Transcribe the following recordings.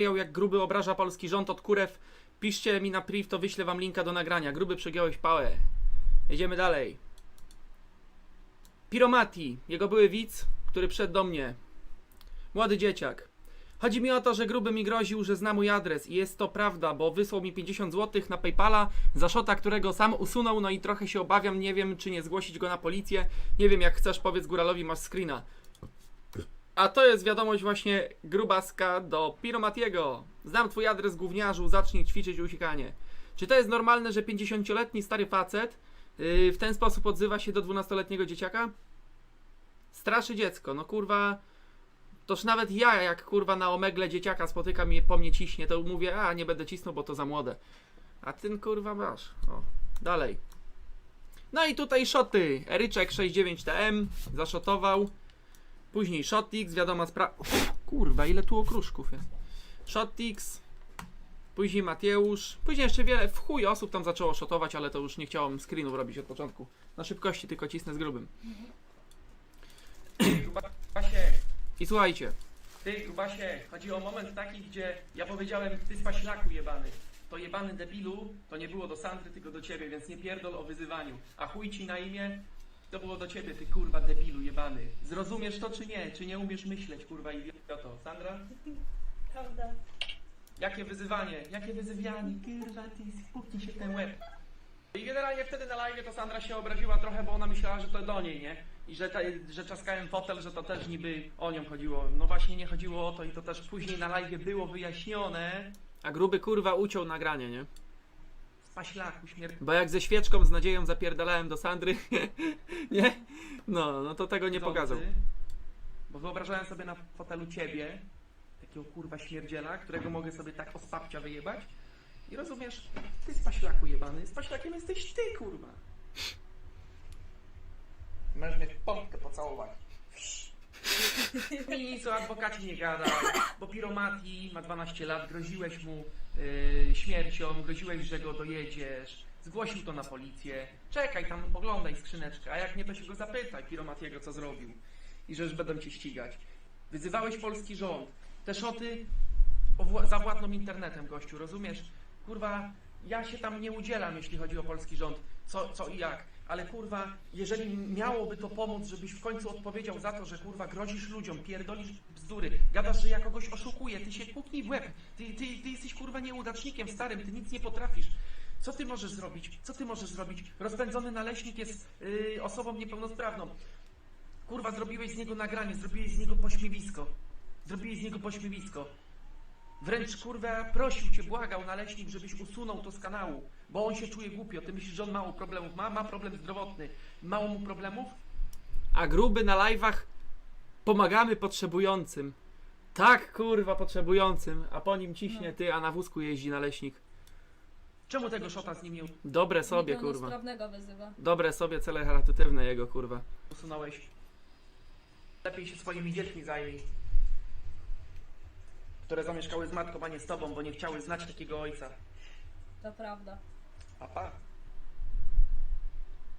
jak gruby obraża polski rząd od kurew. Piszcie mi na priv, to wyślę wam linka do nagrania. Gruby przegiąłeś pałę. Jedziemy dalej. Piromati, jego były widz, który przyszedł do mnie. Młody dzieciak. Chodzi mi o to, że gruby mi groził, że zna mój adres i jest to prawda, bo wysłał mi 50 zł na Paypala za szota, którego sam usunął, no i trochę się obawiam, nie wiem czy nie zgłosić go na policję. Nie wiem jak chcesz, powiedz góralowi, masz screena. A to jest wiadomość właśnie grubaska do Piromatiego. Znam twój adres gówniarzu, zacznij ćwiczyć uciekanie. Czy to jest normalne, że 50-letni stary facet yy, w ten sposób odzywa się do 12-letniego dzieciaka? Straszy dziecko, no kurwa. Toż nawet ja, jak kurwa na omegle dzieciaka spotykam i po mnie ciśnie, to mówię, a nie będę cisnął, bo to za młode. A ten kurwa masz. O, dalej. No i tutaj szoty. Eryczek 69TM zaszotował. Później Shotix, wiadoma sprawa. Kurwa, ile tu okruszków jest. Shotix. Później Mateusz. Później jeszcze wiele, w chuj osób tam zaczęło szotować, ale to już nie chciałem screenów robić od początku. Na szybkości, tylko cisnę z grubym. Grubasie, I słuchajcie. ty grubasie, chodzi o moment taki, gdzie ja powiedziałem, ty spaślaku jebany. To jebany debilu, to nie było do Sandry, tylko do ciebie, więc nie pierdol o wyzywaniu. A chuj ci na imię, to było do ciebie, ty kurwa debilu jebany. Zrozumiesz to czy nie? Czy nie umiesz myśleć, kurwa idioto? Sandra? Prawda. Jakie wyzywanie? Jakie wyzywianie? Kurwa, ty spuknij się w ten łeb. I generalnie wtedy na live to Sandra się obraziła trochę, bo ona myślała, że to do niej, nie? I że, ta, że czaskałem fotel, że to też niby o nią chodziło. No właśnie nie chodziło o to i to też później na live było wyjaśnione. A gruby kurwa uciął nagranie, nie? Spaślaku, śmierć. Bo jak ze świeczką z nadzieją zapierdalałem do Sandry, nie? No, no to tego nie pokazał. Bo wyobrażałem sobie na fotelu ciebie, takiego kurwa śmierdziela, którego mogę sobie tak o spapcia wyjebać. I rozumiesz, ty spaślaku jebany, spaślakiem jesteś ty, kurwa. Możesz mnie w pompkę pocałować. Nic o adwokacie nie gadaj, bo Piromati ma 12 lat, groziłeś mu yy, śmiercią, groziłeś, że go dojedziesz, zgłosił to na policję. Czekaj tam, oglądaj skrzyneczkę, a jak nie, to się go zapytaj Piromatiego, co zrobił. I że już będą cię ścigać. Wyzywałeś polski rząd. Te szoty owła- zawładną internetem, gościu, rozumiesz? Kurwa, ja się tam nie udzielam, jeśli chodzi o polski rząd, co, co i jak. Ale kurwa, jeżeli miałoby to pomóc, żebyś w końcu odpowiedział za to, że kurwa grozisz ludziom, pierdolisz bzdury, gadasz, że ja kogoś oszukuję, ty się puknij w łeb, ty, ty, ty jesteś kurwa nieudacznikiem starym, ty nic nie potrafisz. Co ty możesz zrobić? Co ty możesz zrobić? Rozpędzony naleśnik jest yy, osobą niepełnosprawną. Kurwa, zrobiłeś z niego nagranie, zrobiłeś z niego pośmiewisko. Zrobiłeś z niego pośmiewisko. Wręcz kurwa prosił cię, błagał naleśnik, żebyś usunął to z kanału, bo on się czuje głupio. Ty myślisz, że on mało problemów ma? Ma problem zdrowotny. Mało mu problemów? A gruby na live'ach pomagamy potrzebującym. Tak, kurwa, potrzebującym. A po nim ciśnie ty, a na wózku jeździ naleśnik. Czemu tego szota z nim nie Dobre sobie, kurwa. Niepełnosprawnego wyzywa. Dobre sobie cele charytatywne jego, kurwa. usunąłeś? Lepiej się swoimi dziećmi zajmij. Które zamieszkały z matką, a nie z tobą, bo nie chciały znać takiego ojca. To prawda. A pa.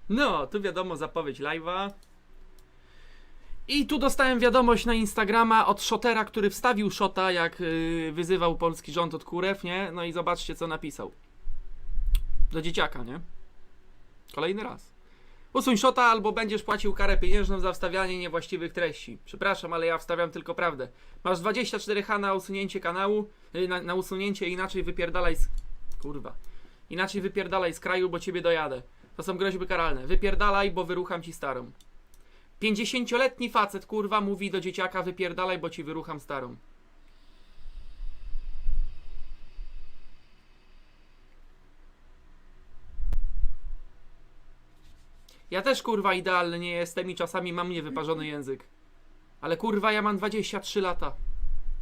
No, tu wiadomo zapowiedź live'a. I tu dostałem wiadomość na Instagrama od Shotera, który wstawił Shota, jak yy, wyzywał polski rząd od kurew, nie? No i zobaczcie, co napisał. Do dzieciaka, nie? Kolejny raz. Usuń Shota, albo będziesz płacił karę pieniężną za wstawianie niewłaściwych treści. Przepraszam, ale ja wstawiam tylko prawdę. Masz 24H na usunięcie kanału, yy, na, na usunięcie, inaczej wypierdalaj z... Kurwa. Inaczej wypierdalaj z kraju, bo ciebie dojadę. To są groźby karalne. Wypierdalaj, bo wyrucham ci starą. 50-letni facet, kurwa, mówi do dzieciaka wypierdalaj, bo ci wyrucham starą. Ja też, kurwa, idealny nie jestem i czasami mam niewyparzony język. Ale, kurwa, ja mam 23 lata.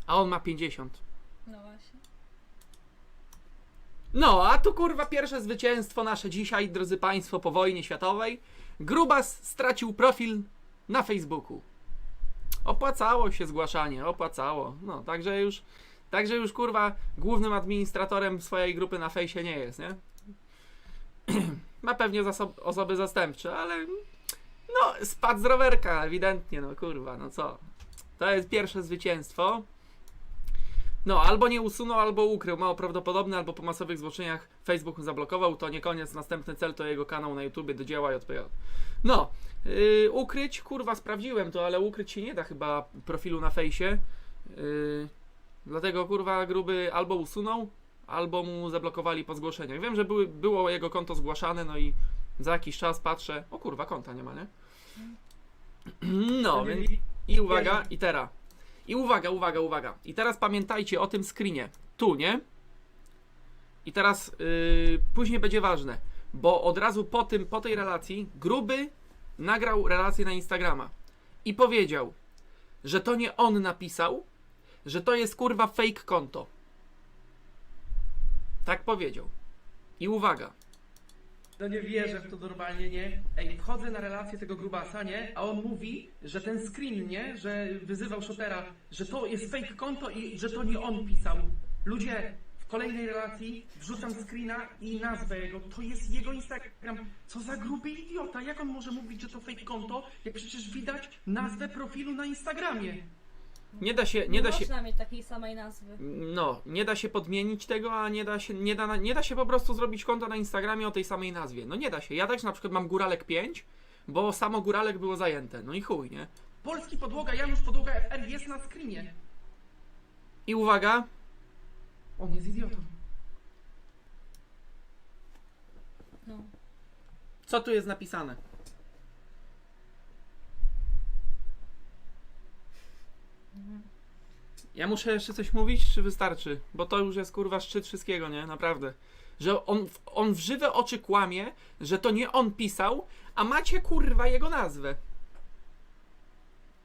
A on ma 50. No właśnie. No, a tu kurwa pierwsze zwycięstwo nasze dzisiaj, drodzy Państwo, po wojnie światowej. Grubas stracił profil na Facebooku. Opłacało się zgłaszanie, opłacało. No, także już, także już kurwa głównym administratorem swojej grupy na fejsie nie jest, nie? Ma pewnie osoby zastępcze, ale no, spadł z rowerka, ewidentnie, no kurwa, no co. To jest pierwsze zwycięstwo. No, albo nie usunął, albo ukrył. Mało prawdopodobne, albo po masowych zgłoszeniach Facebook zablokował. To nie koniec. Następny cel to jego kanał na YouTubie do dzieła JPJ. No, yy, ukryć, kurwa, sprawdziłem to, ale ukryć się nie da chyba profilu na fejsie. Yy, dlatego, kurwa, gruby albo usunął, albo mu zablokowali po zgłoszeniach. Wiem, że były, było jego konto zgłaszane, no i za jakiś czas patrzę. O kurwa, konta nie ma, nie? No, więc. I uwaga, i teraz. I uwaga, uwaga, uwaga. I teraz pamiętajcie o tym screenie. Tu, nie? I teraz yy, później będzie ważne, bo od razu po tym, po tej relacji, gruby nagrał relację na Instagrama i powiedział, że to nie on napisał, że to jest kurwa fake konto. Tak powiedział. I uwaga. No nie wierzę w to normalnie, nie? Ej, wchodzę na relację tego grubasa, nie? A on mówi, że ten screen, nie? Że wyzywał Shotera, że to jest fake konto i że to nie on pisał. Ludzie, w kolejnej relacji wrzucam screena i nazwę jego. To jest jego Instagram. Co za gruby idiota. Jak on może mówić, że to fake konto, jak przecież widać nazwę profilu na Instagramie? Nie da się, nie da się, można mieć takiej samej nazwy. no, nie da się podmienić tego, a nie da się, nie da, nie da się po prostu zrobić konta na Instagramie o tej samej nazwie. No nie da się. Ja też na przykład mam Góralek 5, bo samo Góralek było zajęte. No i chuj, nie? Polski podłoga, Janusz podłoga FR jest na screenie. I uwaga, On jest idiotą. No. co tu jest napisane? Ja muszę jeszcze coś mówić, czy wystarczy? Bo to już jest kurwa szczyt wszystkiego, nie? Naprawdę. Że on, on w żywe oczy kłamie, że to nie on pisał, a macie kurwa jego nazwę.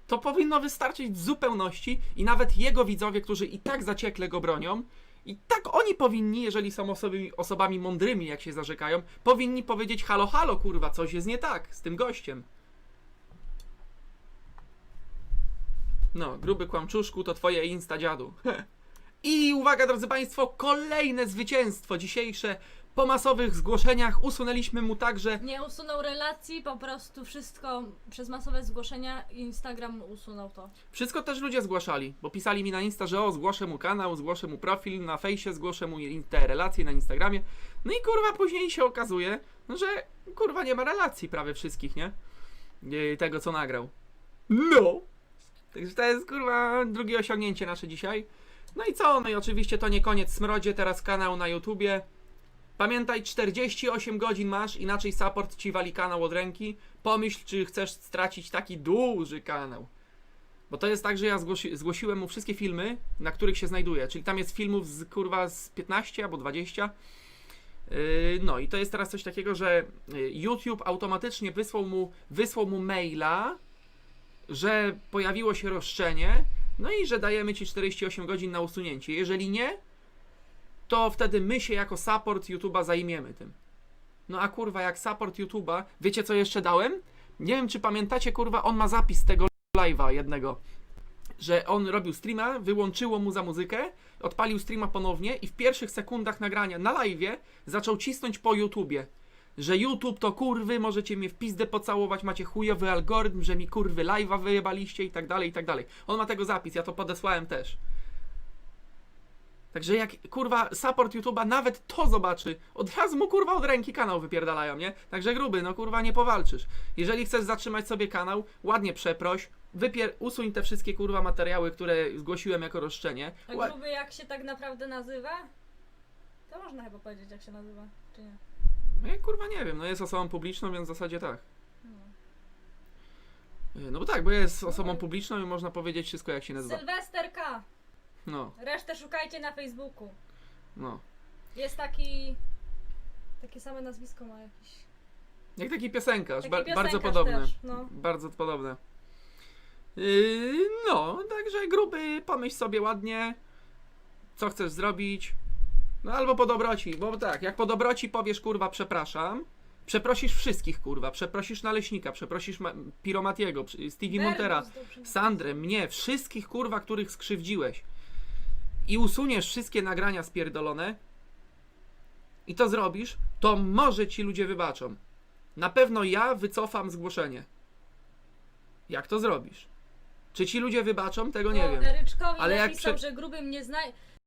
To powinno wystarczyć w zupełności i nawet jego widzowie, którzy i tak zaciekle go bronią, i tak oni powinni, jeżeli są osoby, osobami mądrymi, jak się zarzekają, powinni powiedzieć halo, halo, kurwa, coś jest nie tak z tym gościem. No, gruby kłamczuszku to twoje insta dziadu. I uwaga, drodzy Państwo, kolejne zwycięstwo dzisiejsze. Po masowych zgłoszeniach usunęliśmy mu także. Nie usunął relacji, po prostu wszystko przez masowe zgłoszenia Instagram usunął to. Wszystko też ludzie zgłaszali, bo pisali mi na Insta, że o, zgłoszę mu kanał, zgłoszę mu profil na fejsie, zgłoszę mu in- te relacje na Instagramie. No i kurwa, później się okazuje, że kurwa nie ma relacji prawie wszystkich, nie? Nie, Tego, co nagrał. No! Także to jest kurwa drugie osiągnięcie nasze dzisiaj. No i co? No i oczywiście to nie koniec smrodzie, teraz kanał na YouTubie. Pamiętaj, 48 godzin masz, inaczej support ci wali kanał od ręki. Pomyśl, czy chcesz stracić taki duży kanał. Bo to jest tak, że ja zgłosi, zgłosiłem mu wszystkie filmy, na których się znajduje. Czyli tam jest filmów z kurwa z 15 albo 20. Yy, no i to jest teraz coś takiego, że yy, YouTube automatycznie wysłał mu, wysłał mu maila, że pojawiło się roszczenie, no i że dajemy ci 48 godzin na usunięcie. Jeżeli nie, to wtedy my się jako support YouTube'a zajmiemy tym. No a kurwa, jak support YouTube'a, wiecie co jeszcze dałem? Nie wiem, czy pamiętacie, kurwa, on ma zapis tego live'a jednego. Że on robił streama, wyłączyło mu za muzykę, odpalił streama ponownie i w pierwszych sekundach nagrania na live'ie zaczął cisnąć po YouTubie. Że YouTube to kurwy, możecie mnie w pizdę pocałować, macie chujowy algorytm, że mi kurwy live'a wyjebaliście i tak dalej, i tak dalej. On ma tego zapis, ja to podesłałem też. Także jak kurwa support YouTube'a nawet to zobaczy, od razu mu kurwa od ręki kanał wypierdalają, nie? Także gruby, no kurwa nie powalczysz. Jeżeli chcesz zatrzymać sobie kanał, ładnie przeproś, wypier usuń te wszystkie kurwa materiały, które zgłosiłem jako roszczenie. A gruby jak się tak naprawdę nazywa? To można chyba powiedzieć jak się nazywa, czy nie? No ja kurwa nie wiem, no jest osobą publiczną, więc w zasadzie tak. No. No bo tak, bo jest osobą publiczną i można powiedzieć wszystko jak się nazywa. Sylwester K. No, Resztę szukajcie na Facebooku. no. Jest taki... Takie same nazwisko ma jakiś. Jak taki piosenkarz, Taki ba bardzo piosenkarz podobny. Też, no. Bardzo podobne. Yy, no, także gruby, pomyśl sobie ładnie, co chcesz zrobić. No albo po dobroci, bo tak, jak po dobroci powiesz kurwa przepraszam, przeprosisz wszystkich kurwa, przeprosisz Naleśnika, przeprosisz Ma Piromatiego, Stevie Montera, dobrze Sandrę, mnie, wszystkich kurwa, których skrzywdziłeś i usuniesz wszystkie nagrania spierdolone i to zrobisz, to może ci ludzie wybaczą. Na pewno ja wycofam zgłoszenie. Jak to zrobisz? Czy ci ludzie wybaczą? Tego nie Bo wiem. Eryczkowi Ale jak napisał, przed- że gruby mnie zna...